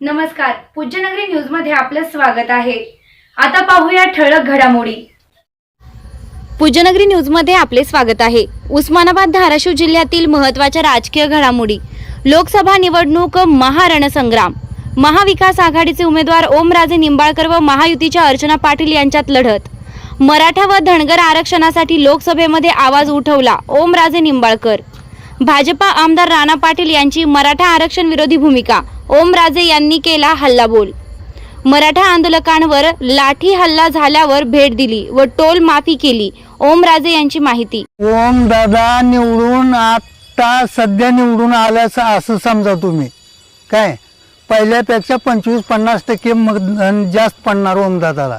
नमस्कार पूज्यनगरी न्यूजमध्ये आपलं स्वागत आहे. आता पाहूया ठळक घडामोडी. पूज्यनगरी न्यूजमध्ये आपले स्वागत आहे. उस्मानाबाद धाराशिव जिल्ह्यातील महत्त्वाच्या राजकीय घडामोडी. लोकसभा निवडणूक महारणसंग्राम. महाविकास आघाडीचे उमेदवार ओमराजे निंबाळकर व महायुतीच्या अर्चना पाटील यांच्यात लढत. मराठा व धनगर आरक्षणासाठी लोकसभेमध्ये आवाज उठवला ओमराजे निंबाळकर. भाजपा आमदार राणा पाटील यांची मराठा आरक्षण विरोधी भूमिका. ओमराजे यांनी केला हल्लाबोल. मराठा आंदोलकांवर लाठी हल्ला झाल्यावर भेट दिली व टोल माफी केली. ओमराजे यांची माहिती. ओम दादा निवडून आता सध्या निवडून आल्याचं असं समजा तुम्ही. काय? पहिल्यापेक्षा पंचवीस पन्नास टक्के मतदान जास्त पडणार ओम दादाला.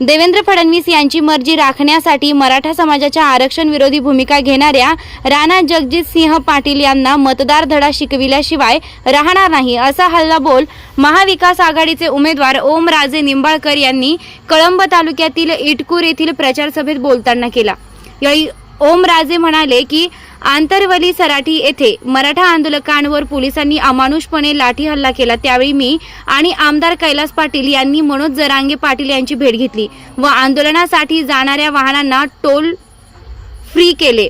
देवेंद्र फडणवीस यांची मर्जी राखण्यासाठी मराठा समाजाच्या आरक्षण विरोधी भूमिका घेणाऱ्या राणा जगजित सिंह पाटील यांना मतदार धडा शिकविल्याशिवाय राहणार नाही असा हल्लाबोल महाविकास आघाडीचे उमेदवार ओमराजे निंबाळकर यांनी कळंब तालुक्यातील इटकूर येथील प्रचार सभेत बोलताना केला. यावेळी ओमराजे म्हणाले की आंतरवली सराठी येथे मराठा आंदोलकांवर पोलिसांनी अमानुषपणे लाठी हल्ला केला. त्यावेळी मी आणि आमदार कैलास पाटील यांनी मनोज जरांगे पाटील यांची भेट घेतली व आंदोलनासाठी जाणाऱ्या वाहनांना टोल फ्री केले.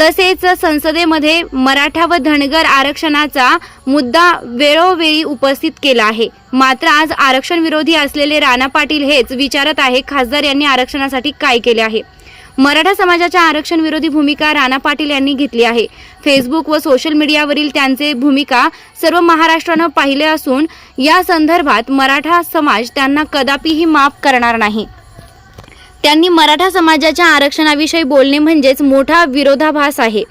तसेच संसदेमध्ये मराठा व धनगर आरक्षणाचा मुद्दा वेळोवेळी उपस्थित केला आहे. मात्र आज आरक्षण विरोधी असलेले राणा पाटील हेच विचारत आहे खासदार यांनी आरक्षणासाठी काय केले आहे? मराठा समाजाच्या आरक्षण विरोधी भूमिका राणा पाटील यांनी घेतली आहे. फेसबुक व सोशल मीडियावरील त्यांचे भूमिका सर्व महाराष्ट्रानं पाहिले असून या संदर्भात मराठा समाज त्यांना कदापिही माफ करणार नाही. त्यांनी मराठा समाजाच्या आरक्षणाविषयी बोलणे म्हणजेच मोठा विरोधाभास आहे.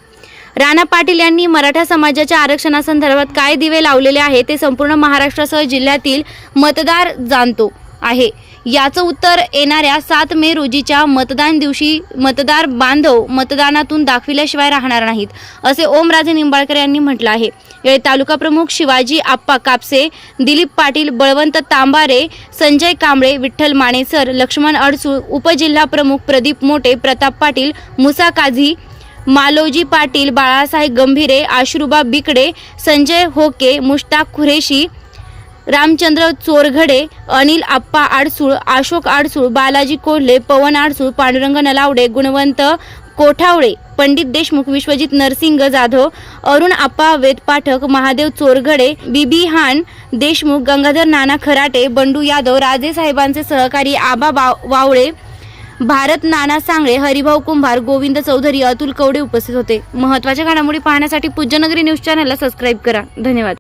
राणा पाटील यांनी मराठा समाजाच्या आरक्षणासंदर्भात काय दिवे लावलेले आहे ते संपूर्ण महाराष्ट्रासह जिल्ह्यातील मतदार जाणतो आहे. याचं उत्तर येणाऱ्या सात मे रोजीच्या मतदान दिवशी मतदार बांधव मतदानातून दाखविल्याशिवाय राहणार नाहीत असे ओमराजे निंबाळकर यांनी म्हटलं आहे. यावेळी तालुका प्रमुख शिवाजी आप्पा कापसे दिलीप पाटील बळवंत तांबारे संजय कांबळे विठ्ठल मानेसर लक्ष्मण अडसूळ उपजिल्हा प्रमुख प्रदीप मोटे प्रताप पाटील मुसा काझी मालोजी पाटील बाळासाहेब गंभीरे आश्रुबा बिकडे संजय होके मुश्ताक खुरेशी रामचंद्र चोरघडे अनिल आप्पा आडसूळ अशोक आडसूळ बालाजी कोल्हे पवन आडसूळ पांडुरंग नलावडे गुणवंत कोठावळे पंडित देशमुख विश्वजित नरसिंग जाधव अरुण आप्पा वेदपाठक महादेव चोरघडे बीबी हान देशमुख गंगाधर नाना खराटे बंडू यादव राजे साहेबांचे सहकारी आबा बाव- वावळे भारत नाना सांगळे हरिभाऊ कुंभार गोविंद चौधरी अतुल कवडे उपस्थित होते. महत्त्वाच्या घडामोडी पाहण्यासाठी पूज्यनगरी न्यूज चॅनलला सबस्क्राईब करा. धन्यवाद.